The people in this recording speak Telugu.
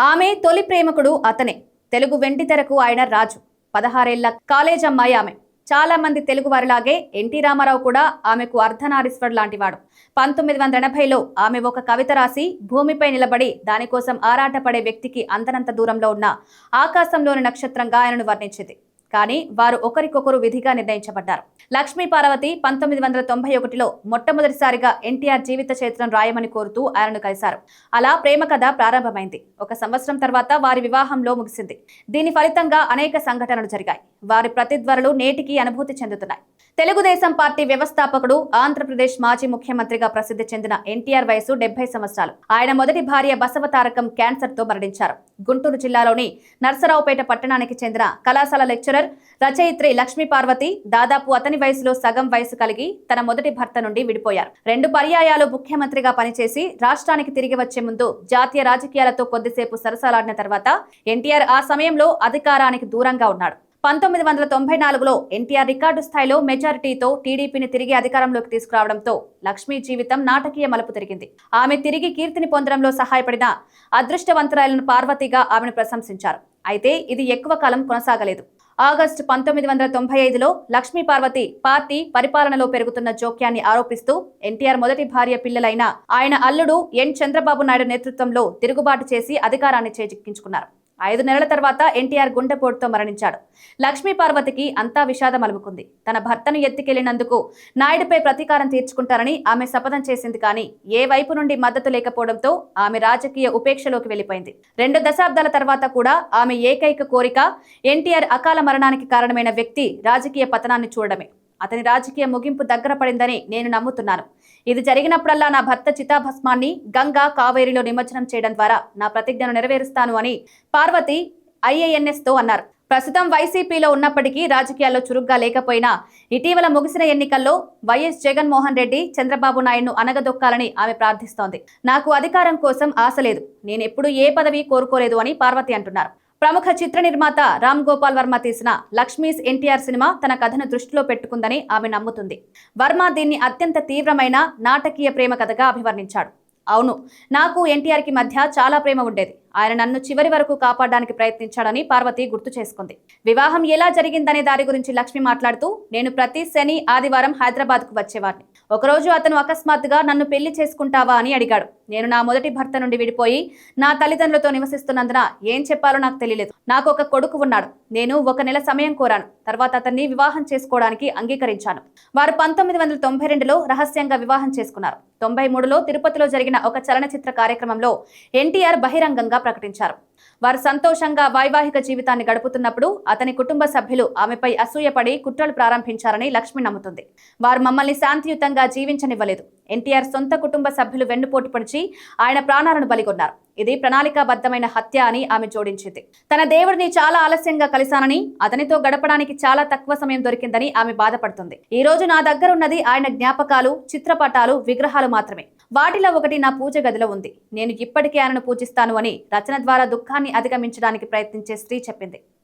ఆమె తొలి ప్రేమకుడు అతనే. తెలుగు వెండితెరకు ఆయన రాజు. పదహారేళ్ళ కాలేజ్ అమ్మాయి ఆమె. చాలా మంది తెలుగు వారిలాగే ఎన్టీ రామారావు కూడా ఆమెకు అర్ధనారీశ్వరుడు లాంటివాడు. పంతొమ్మిది వందల ఎనభైలో ఆమె ఒక కవిత రాసి భూమిపై నిలబడి దానికోసం ఆరాటపడే వ్యక్తికి అంతనంత దూరంలో ఉన్న ఆకాశంలోని నక్షత్రంగా ఆయనను వర్ణించింది. కానీ వారు ఒకరికొకరు విధిగా నిర్ణయించబడ్డారు. లక్ష్మీ పార్వతి పంతొమ్మిది వందల తొంభై ఒకటిలో మొట్టమొదటిసారిగా ఎన్టీఆర్ జీవిత చరిత్రను రాయమని కోరుతూ ఆయనను కలిశారు. అలా ప్రేమ కథ ప్రారంభమైంది. ఒక సంవత్సరం తర్వాత వారి వివాహంలో ముగిసింది. దీని ఫలితంగా అనేక సంఘటనలు జరిగాయి. వారి ప్రతిధ్వరలు నేటికి అనుభూతి చెందుతున్నాయి. తెలుగుదేశం పార్టీ వ్యవస్థాపకుడు ఆంధ్రప్రదేశ్ మాజీ ముఖ్యమంత్రిగా ప్రసిద్ధి చెందిన ఎన్టీఆర్ వయసు డెబ్బై సంవత్సరాలు. ఆయన మొదటి భార్య బసవతారకం క్యాన్సర్తో మరణించారు. గుంటూరు జిల్లాలోని నర్సరావుపేట పట్టణానికి చెందిన కళాశాల లెక్చరర్ రచయిత్రి లక్ష్మీ పార్వతి దాదాపు అతని వయసులో సగం వయసు కలిగి తన మొదటి భర్త నుండి విడిపోయారు. రెండు పర్యాయాలు ముఖ్యమంత్రిగా పనిచేసి రాష్ట్రానికి తిరిగి వచ్చే ముందు జాతీయ రాజకీయాలతో కొద్దిసేపు సరసాలాడిన తర్వాత ఎన్టీఆర్ ఆ సమయంలో అధికారానికి దూరంగా ఉన్నాడు. పంతొమ్మిది వందల తొంభై నాలుగులో ఎన్టీఆర్ రికార్డు స్థాయిలో మెజారిటీతో టీడీపీని తిరిగి అధికారంలోకి తీసుకురావడంతో లక్ష్మీ జీవితం నాటకీయ మలుపు తిరిగింది. ఆమె తిరిగి కీర్తిని పొందడంలో సహాయపడిన అదృష్టవంతురాలను పార్వతిగా ఆమెను ప్రశంసించారు. అయితే ఇది ఎక్కువ కాలం కొనసాగలేదు. ఆగస్టు పంతొమ్మిది వందల తొంభై ఐదులో లక్ష్మీ పార్వతి పార్టీ పరిపాలనలో పెరుగుతున్న జోక్యాన్ని ఆరోపిస్తూ ఎన్టీఆర్ మొదటి భార్య పిల్లలైన ఆయన అల్లుడు ఎన్ చంద్రబాబు నాయుడు నేతృత్వంలో తిరుగుబాటు చేసి అధికారాన్ని చేజిక్కించుకున్నారు. ఐదు నెలల తర్వాత ఎన్టీఆర్ గుండెపోటుతో మరణించాడు. లక్ష్మీ పార్వతికి అంతా విషాదం అలుముకుంది. తన భర్తను ఎత్తికెళ్ళినందుకు నాయుడుపై ప్రతీకారం తీర్చుకుంటారని ఆమె శపథం చేసింది కానీ ఏ వైపు నుండి మద్దతు లేకపోవడంతో ఆమె రాజకీయ ఉపేక్షలోకి వెళ్ళిపోయింది రెండు దశాబ్దాల తర్వాత కూడా ఆమె ఏకైక కోరిక ఎన్టీఆర్ అకాల మరణానికి కారణమైన వ్యక్తి రాజకీయ పతనాన్ని చూడడమే. అతని రాజకీయ ముగింపు దగ్గర పడిందని నేను నమ్ముతున్నాను. ఇది జరిగినప్పుడల్లా నా భర్త చితాభస్మాన్ని గంగా కావేరిలో నిమజ్జనం చేయడం ద్వారా నా ప్రతిజ్ఞను నెరవేరుస్తాను అని పార్వతి ఐఏఎన్ఎస్తో అన్నారు. ప్రస్తుతం వైసీపీలో ఉన్నప్పటికీ రాజకీయాల్లో చురుగ్గా లేకపోయినా ఇటీవల ముగిసిన ఎన్నికల్లో వైఎస్ జగన్మోహన్ రెడ్డి చంద్రబాబు నాయుడును అనగదొక్కాలని ఆమె ప్రార్థిస్తోంది. నాకు అధికారం కోసం ఆశ లేదు. నేను ఎప్పుడూ ఏ పదవి కోరుకోలేదు అని పార్వతి అంటున్నారు. ప్రముఖ చిత్ర నిర్మాత రామ్ గోపాల్ వర్మ తీసిన లక్ష్మీస్ ఎన్టీఆర్ సినిమా తన కథను దృష్టిలో పెట్టుకుందని ఆమె నమ్ముతుంది. వర్మ దీన్ని అత్యంత తీవ్రమైన నాటకీయ ప్రేమ కథగా అభివర్ణించాడు. అవును నాకు ఎన్టీఆర్కి మధ్య చాలా ప్రేమ ఉండేది. ఆయన నన్ను చివరి వరకు కాపాడడానికి ప్రయత్నించాడని పార్వతి గుర్తు చేసుకుంది. వివాహం ఎలా జరిగిందనే దాని గురించి లక్ష్మి మాట్లాడుతూ నేను ప్రతి శని ఆదివారం హైదరాబాద్కు వచ్చేవాడిని. ఒకరోజు అతను అకస్మాత్తుగా నన్ను పెళ్ళి చేసుకుంటావా అని అడిగాడు. నేను నా మొదటి భర్త నుండి విడిపోయి నా తల్లిదండ్రులతో నివసిస్తున్నందున ఏం చెప్పాలో నాకు తెలియలేదు. నాకు ఒక కొడుకు ఉన్నాడు. నేను ఒక నెల సమయం కోరాను. తర్వాత అతన్ని వివాహం చేసుకోవడానికి అంగీకరించాను. వారు పంతొమ్మిది వందల తొంభై రెండులో రహస్యంగా వివాహం చేసుకున్నారు. తొంభై మూడులో తిరుపతిలో జరిగిన ఒక చలనచిత్ర కార్యక్రమంలో ఎన్టీఆర్ బహిరంగంగా ప్రకటించారు. వారు సంతోషంగా వైవాహిక జీవితాన్ని గడుపుతున్నప్పుడు అతని కుటుంబ సభ్యులు ఆమెపై అసూయపడి కుట్రలు ప్రారంభించారని లక్ష్మి నమ్ముతుంది. వారు మమ్మల్ని శాంతియుతంగా జీవించనివ్వలేదు. ఎన్టీఆర్ సొంత కుటుంబ సభ్యులు వెన్నుపోటు పొడిచి ఆయన ప్రాణాలను బలిగొన్నారు. ఇది ప్రణాళికాబద్ధమైన హత్య అని ఆమె జోడించింది. తన దేవుడిని చాలా ఆలస్యంగా కలిశానని అతనితో గడపడానికి చాలా తక్కువ సమయం దొరికిందని ఆమె బాధపడుతుంది. ఈ రోజు నా దగ్గర ఉన్నది ఆయన జ్ఞాపకాలు చిత్రపటాలు విగ్రహాలు మాత్రమే. వాటిలో ఒకటి నా పూజ గదిలో ఉంది. నేను ఇప్పటికీ ఆయనను పూజిస్తాను అని రచన ద్వారా దుఃఖాన్ని అధిగమించడానికి ప్రయత్నించే స్త్రీ చెప్పింది.